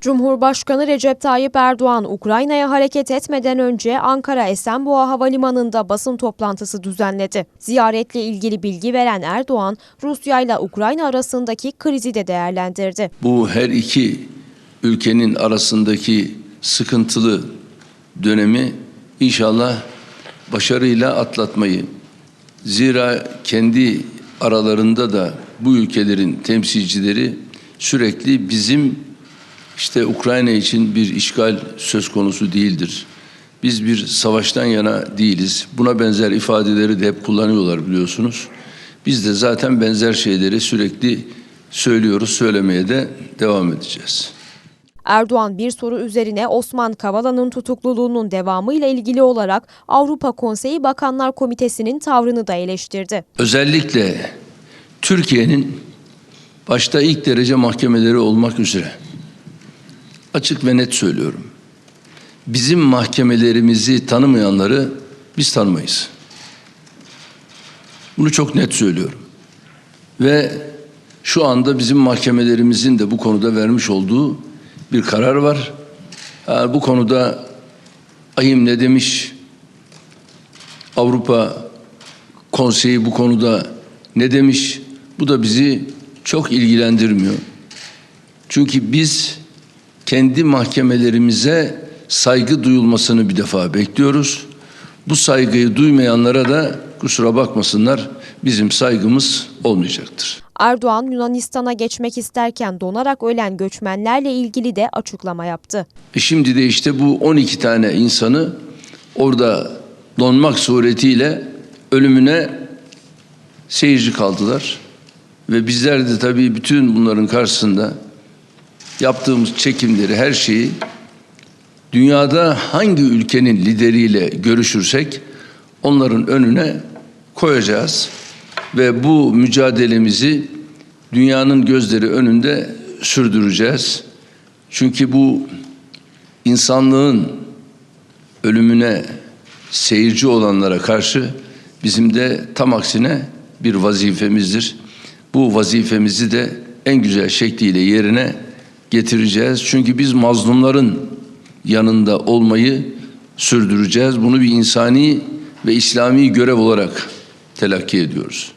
Cumhurbaşkanı Recep Tayyip Erdoğan Ukrayna'ya hareket etmeden önce Ankara Esenboğa Havalimanı'nda basın toplantısı düzenledi. Ziyaretle ilgili bilgi veren Erdoğan, Rusya ile Ukrayna arasındaki krizi de değerlendirdi. Bu her iki ülkenin arasındaki sıkıntılı dönemi inşallah başarıyla atlatmayı. Zira kendi aralarında da bu ülkelerin temsilcileri sürekli bizim işte Ukrayna için bir işgal söz konusu değildir. Biz bir savaştan yana değiliz. Buna benzer ifadeleri de hep kullanıyorlar biliyorsunuz. Biz de zaten benzer şeyleri sürekli söylüyoruz, söylemeye de devam edeceğiz. Erdoğan bir soru üzerine Osman Kavala'nın tutukluluğunun devamı ile ilgili olarak Avrupa Konseyi Bakanlar Komitesi'nin tavrını da eleştirdi. Özellikle Türkiye'nin başta ilk derece mahkemeleri olmak üzere açık ve net söylüyorum. Bizim mahkemelerimizi tanımayanları biz tanımayız. Bunu çok net söylüyorum. Ve şu anda bizim mahkemelerimizin de bu konuda vermiş olduğu bir karar var. Ha, bu konuda ayım ne demiş? Avrupa Konseyi bu konuda ne demiş? Bu da bizi çok ilgilendirmiyor. Çünkü biz kendi mahkemelerimize saygı duyulmasını bir defa bekliyoruz. Bu saygıyı duymayanlara da kusura bakmasınlar bizim saygımız olmayacaktır. Erdoğan Yunanistan'a geçmek isterken donarak ölen göçmenlerle ilgili de açıklama yaptı. E şimdi de işte bu 12 tane insanı orada donmak suretiyle ölümüne seyirci kaldılar. Ve bizler de tabii bütün bunların karşısında yaptığımız çekimleri, her şeyi dünyada hangi ülkenin lideriyle görüşürsek onların önüne koyacağız ve bu mücadelemizi dünyanın gözleri önünde sürdüreceğiz. Çünkü bu insanlığın ölümüne seyirci olanlara karşı bizim de tam aksine bir vazifemizdir. Bu vazifemizi de en güzel şekliyle yerine getireceğiz. Çünkü biz mazlumların yanında olmayı sürdüreceğiz. Bunu bir insani ve İslami görev olarak telakki ediyoruz.